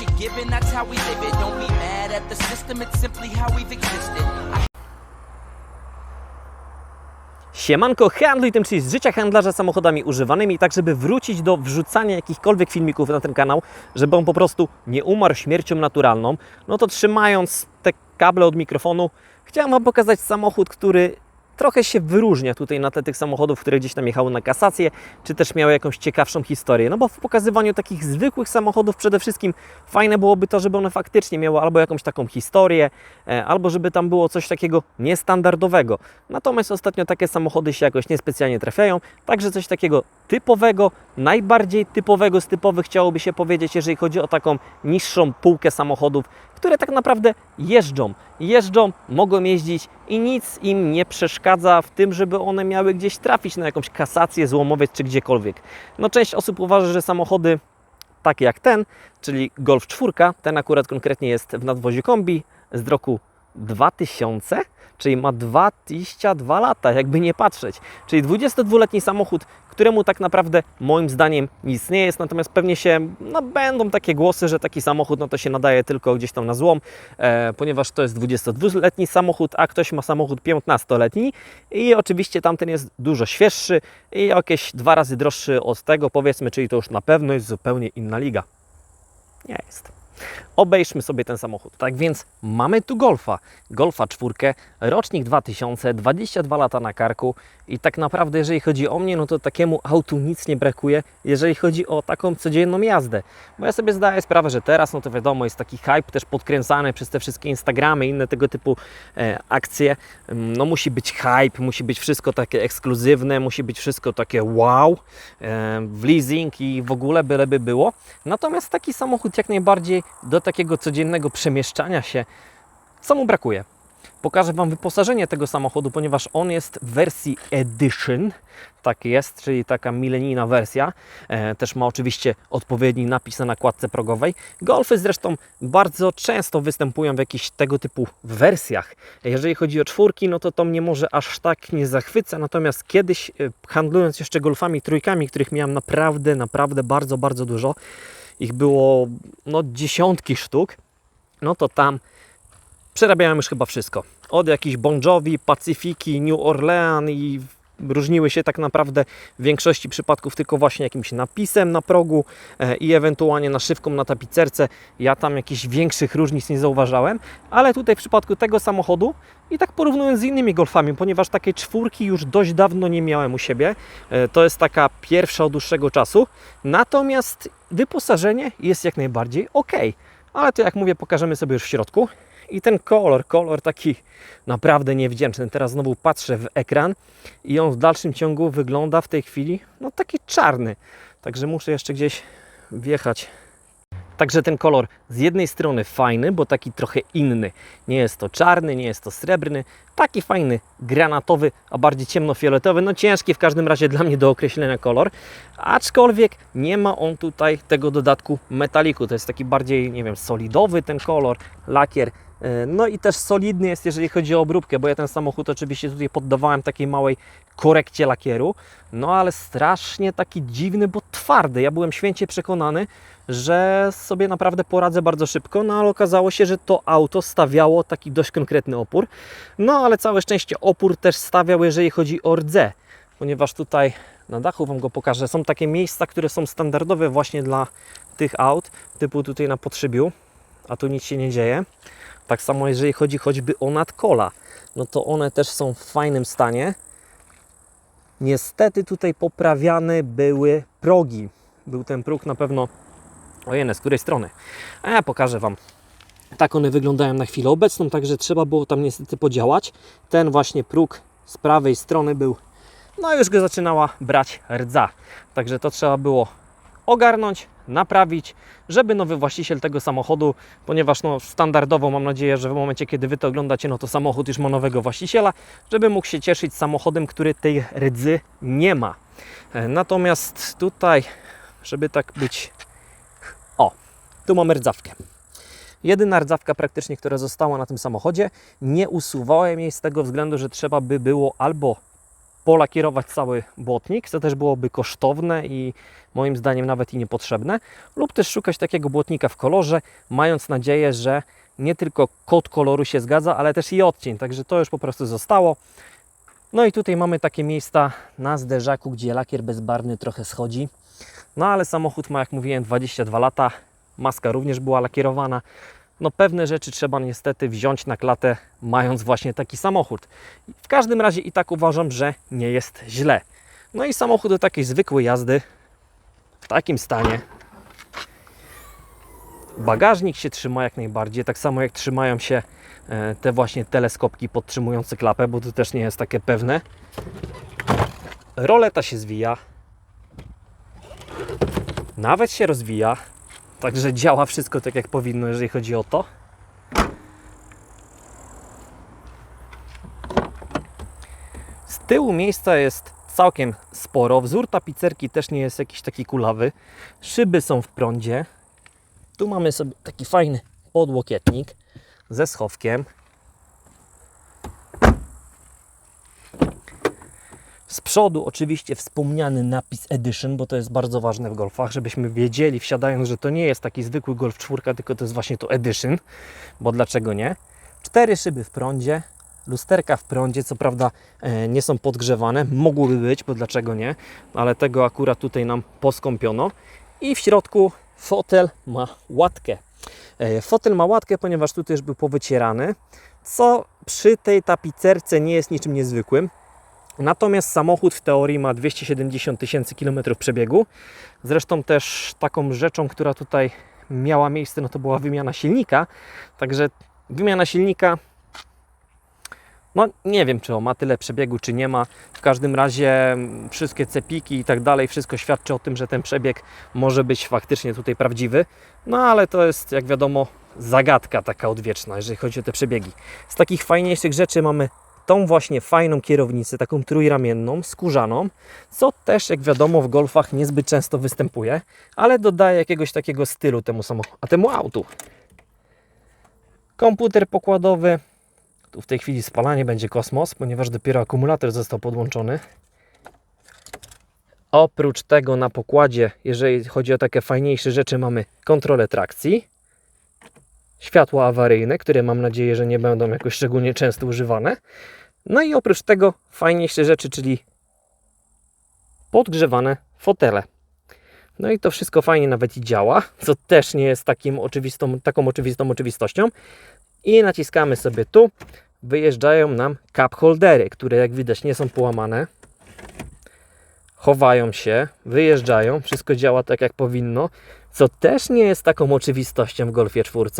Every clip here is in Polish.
you're given, that's how we live it. Don't be mad at the system, it's simply how we've existed. Siemanko, handluj tym, czyli z życia handlarza samochodami używanymi, tak żeby wrócić do wrzucania jakichkolwiek filmików na ten kanał, żeby on po prostu nie umarł śmiercią naturalną, no to trzymając te kable od mikrofonu, chciałem Wam pokazać samochód, który trochę się wyróżnia tutaj na tle tych samochodów, które gdzieś tam jechały na kasację, czy też miały jakąś ciekawszą historię. No bo w pokazywaniu takich zwykłych samochodów przede wszystkim fajne byłoby to, żeby one faktycznie miały albo jakąś taką historię, e, albo żeby tam było coś takiego niestandardowego. Natomiast ostatnio takie samochody się jakoś niespecjalnie trafiają, także coś takiego typowego, najbardziej typowego z typowych chciałoby się powiedzieć, jeżeli chodzi o taką niższą półkę samochodów, które tak naprawdę jeżdżą. Jeżdżą, mogą jeździć i nic im nie przeszkadza w tym, żeby one miały gdzieś trafić na jakąś kasację, złomowiec czy gdziekolwiek. No część osób uważa, że samochody takie jak ten, czyli Golf 4, ten akurat konkretnie jest w nadwoziu kombi z roku 2000, czyli ma 22 lata, jakby nie patrzeć. Czyli 22-letni samochód, któremu tak naprawdę moim zdaniem nic nie jest, natomiast pewnie się, no będą takie głosy, że taki samochód no to się nadaje tylko gdzieś tam na złom, e, ponieważ to jest 22-letni samochód, a ktoś ma samochód 15-letni i oczywiście tamten jest dużo świeższy i jakieś dwa razy droższy od tego powiedzmy, czyli to już na pewno jest zupełnie inna liga. Nie jest. Obejrzmy sobie ten samochód. Tak więc mamy tu Golfa. Golfa 4, rocznik 2000, 22 lata na karku i tak naprawdę jeżeli chodzi o mnie, no to takiemu autu nic nie brakuje, jeżeli chodzi o taką codzienną jazdę. Bo ja sobie zdaję sprawę, że teraz, no to wiadomo, jest taki hype też podkręcany przez te wszystkie Instagramy i inne tego typu e, akcje. Mm, No musi być hype, musi być wszystko takie ekskluzywne, musi być wszystko takie wow, e, w leasing i w ogóle byleby było. Natomiast taki samochód jak najbardziej do takiego codziennego przemieszczania się, co mu brakuje? Pokażę Wam wyposażenie tego samochodu, ponieważ on jest w wersji Edition, tak jest, czyli taka milenijna wersja. E, też ma oczywiście odpowiedni napis na nakładce progowej. Golfy zresztą bardzo często występują w jakichś tego typu wersjach. Jeżeli chodzi o czwórki, no to to mnie może aż tak nie zachwyca, natomiast kiedyś e, handlując jeszcze golfami trójkami, których miałem naprawdę, naprawdę bardzo, bardzo dużo, ich było no dziesiątki sztuk, no to tam przerabiałem już chyba wszystko. Od jakichś Bon Jovi, Pacyfiki, New Orleans i różniły się tak naprawdę w większości przypadków tylko właśnie jakimś napisem na progu e, i ewentualnie naszywką na tapicerce. Ja tam jakichś większych różnic nie zauważałem, ale tutaj w przypadku tego samochodu i tak porównując z innymi golfami, ponieważ takiej czwórki już dość dawno nie miałem u siebie, e, to jest taka pierwsza od dłuższego czasu, natomiast wyposażenie jest jak najbardziej ok. Ale to jak mówię, pokażemy sobie już w środku. I ten kolor, kolor taki naprawdę niewdzięczny. Teraz znowu patrzę w ekran i on w dalszym ciągu wygląda w tej chwili no taki czarny. Także muszę jeszcze gdzieś wjechać. Także ten kolor z jednej strony fajny, bo taki trochę inny. Nie jest to czarny, nie jest to srebrny. Taki fajny, granatowy, a bardziej ciemnofioletowy. No ciężki w każdym razie dla mnie do określenia kolor. Aczkolwiek nie ma on tutaj tego dodatku metaliku. To jest taki bardziej, nie wiem, solidowy ten kolor, lakier. E, No i też solidny jest, jeżeli chodzi o obróbkę, bo ja ten samochód oczywiście tutaj poddawałem takiej małej korekcie lakieru, no ale strasznie taki dziwny, bo twardy. Ja byłem święcie przekonany, że sobie naprawdę poradzę bardzo szybko, no ale okazało się, że to auto stawiało taki dość konkretny opór. No ale całe szczęście opór też stawiał, jeżeli chodzi o rdze, ponieważ tutaj na dachu Wam go pokażę. Są takie miejsca, które są standardowe właśnie dla tych aut, typu tutaj na podszybiu, a tu nic się nie dzieje. Tak samo jeżeli chodzi choćby o nadkola, no to one też są w fajnym stanie. Niestety tutaj poprawiane były progi. Był ten próg na pewno, ojej, z której strony? A ja pokażę Wam. Tak one wyglądają na chwilę obecną, także trzeba było tam niestety podziałać. Ten właśnie próg z prawej strony był, no już go zaczynała brać rdza. Także to trzeba było ogarnąć, naprawić, żeby nowy właściciel tego samochodu, ponieważ no, standardowo mam nadzieję, że w momencie, kiedy Wy to oglądacie, no to samochód już ma nowego właściciela, żeby mógł się cieszyć samochodem, który tej rdzy nie ma. E, Natomiast tutaj, żeby tak być... O, tu mamy rdzawkę. Jedyna rdzawka praktycznie, która została na tym samochodzie. Nie usuwałem jej z tego względu, że trzeba by było albo polakierować cały błotnik, co też byłoby kosztowne i moim zdaniem nawet i niepotrzebne, lub też szukać takiego błotnika w kolorze, mając nadzieję, że nie tylko kod koloru się zgadza, ale też i odcień, także to już po prostu zostało. No i tutaj mamy takie miejsca na zderzaku, gdzie lakier bezbarwny trochę schodzi. No ale samochód ma, jak mówiłem, 22 lata. Maska również była lakierowana. No pewne rzeczy trzeba niestety wziąć na klatę, mając właśnie taki samochód. W każdym razie i tak uważam, że nie jest źle. No i samochód do takiej zwykłej jazdy w takim stanie. Bagażnik się trzyma jak najbardziej, tak samo jak trzymają się e, te właśnie teleskopki podtrzymujące klapę, bo to też nie jest takie pewne. Roleta się zwija, nawet się rozwija, także działa wszystko tak jak powinno, jeżeli chodzi o to. Z tyłu miejsca jest całkiem sporo. Wzór tapicerki też nie jest jakiś taki kulawy. Szyby są w prądzie. Tu mamy sobie taki fajny podłokietnik ze schowkiem. Z przodu oczywiście wspomniany napis Edition, bo to jest bardzo ważne w golfach, żebyśmy wiedzieli wsiadając, że to nie jest taki zwykły Golf 4, tylko to jest właśnie to Edition, bo dlaczego nie? Cztery szyby w prądzie, lusterka w prądzie, co prawda e, nie są podgrzewane, mogłyby być, bo dlaczego nie, ale tego akurat tutaj nam poskąpiono i w środku fotel ma łatkę. E, Fotel ma łatkę, ponieważ tutaj już był powycierany, co przy tej tapicerce nie jest niczym niezwykłym. Natomiast samochód w teorii ma 270 tysięcy kilometrów przebiegu. Zresztą też taką rzeczą, która tutaj miała miejsce, no to była wymiana silnika. Także wymiana silnika, no nie wiem, czy on ma tyle przebiegu, czy nie ma. W każdym razie mm, wszystkie cepiki i tak dalej, wszystko świadczy o tym, że ten przebieg może być faktycznie tutaj prawdziwy. No ale to jest, jak wiadomo, zagadka taka odwieczna, jeżeli chodzi o te przebiegi. Z takich fajniejszych rzeczy mamy tą właśnie fajną kierownicę, taką trójramienną, skórzaną, co też, jak wiadomo, w golfach niezbyt często występuje, ale dodaje jakiegoś takiego stylu temu samochodowi, a temu autu. Komputer pokładowy. Tu w tej chwili spalanie będzie kosmos, ponieważ dopiero akumulator został podłączony. Oprócz tego na pokładzie, jeżeli chodzi o takie fajniejsze rzeczy, mamy kontrolę trakcji, światła awaryjne, które mam nadzieję, że nie będą jakoś szczególnie często używane. No i oprócz tego fajniejsze rzeczy, czyli podgrzewane fotele. No i to wszystko fajnie nawet i działa, co też nie jest takim oczywistą, taką oczywistą oczywistością. I naciskamy sobie tu. Wyjeżdżają nam cup holdery, które jak widać nie są połamane. Chowają się, wyjeżdżają, wszystko działa tak jak powinno, co też nie jest taką oczywistością w Golfie 4.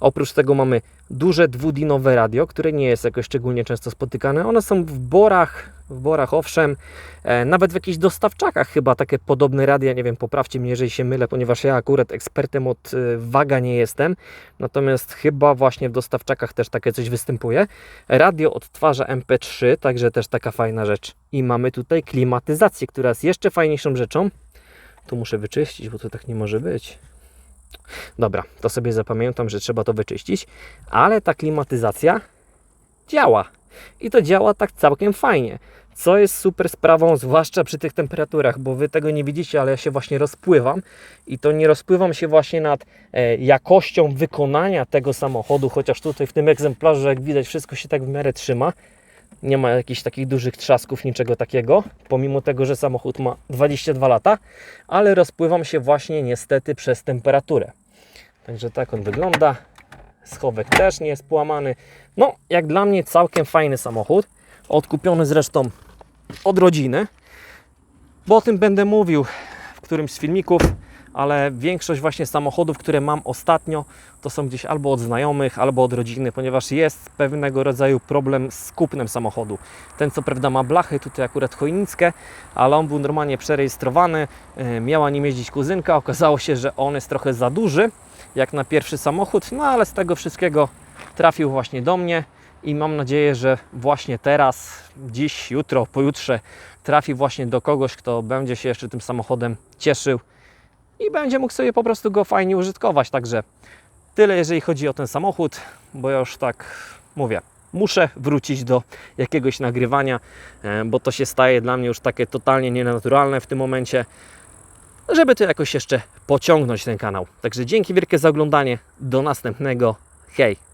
Oprócz tego mamy duże dwudinowe radio, które nie jest jakoś szczególnie często spotykane. One są w borach, w borach owszem, e, nawet w jakichś dostawczakach chyba takie podobne radia, nie wiem, poprawcie mnie, jeżeli się mylę, ponieważ ja akurat ekspertem od e, waga nie jestem, natomiast chyba właśnie w dostawczakach też takie coś występuje. Radio odtwarza MP3, także też taka fajna rzecz. I mamy tutaj klimatyzację, która jest jeszcze fajniejszą rzeczą. Tu muszę wyczyścić, bo to tak nie może być. Dobra, to sobie zapamiętam, że trzeba to wyczyścić, ale ta klimatyzacja działa. I to działa tak całkiem fajnie. Co jest super sprawą, zwłaszcza przy tych temperaturach, bo Wy tego nie widzicie, ale ja się właśnie rozpływam i to nie rozpływam się właśnie nad e, jakością wykonania tego samochodu, chociaż tutaj w tym egzemplarzu, jak widać, wszystko się tak w miarę trzyma. Nie ma jakichś takich dużych trzasków, niczego takiego, pomimo tego, że samochód ma 22 lata, ale rozpływam się właśnie niestety przez temperaturę. Także tak on wygląda. Schowek też nie jest połamany. No, jak dla mnie całkiem fajny samochód. Odkupiony zresztą od rodziny, bo o tym będę mówił w którymś z filmików, ale większość właśnie samochodów, które mam ostatnio, to są gdzieś albo od znajomych, albo od rodziny, ponieważ jest pewnego rodzaju problem z kupnem samochodu. Ten co prawda ma blachy, tutaj akurat chojnickę, ale on był normalnie przerejestrowany, yy, miała nim jeździć kuzynka, okazało się, że on jest trochę za duży, jak na pierwszy samochód, no ale z tego wszystkiego trafił właśnie do mnie i mam nadzieję, że właśnie teraz, dziś, jutro, pojutrze trafi właśnie do kogoś, kto będzie się jeszcze tym samochodem cieszył i będzie mógł sobie po prostu go fajnie użytkować. Także tyle, jeżeli chodzi o ten samochód, bo ja już tak mówię. muszę wrócić do jakiegoś nagrywania, e, bo to się staje dla mnie już takie totalnie nienaturalne w tym momencie, żeby to jakoś jeszcze pociągnąć ten kanał. Także dzięki wielkie za oglądanie. Do następnego. Hej!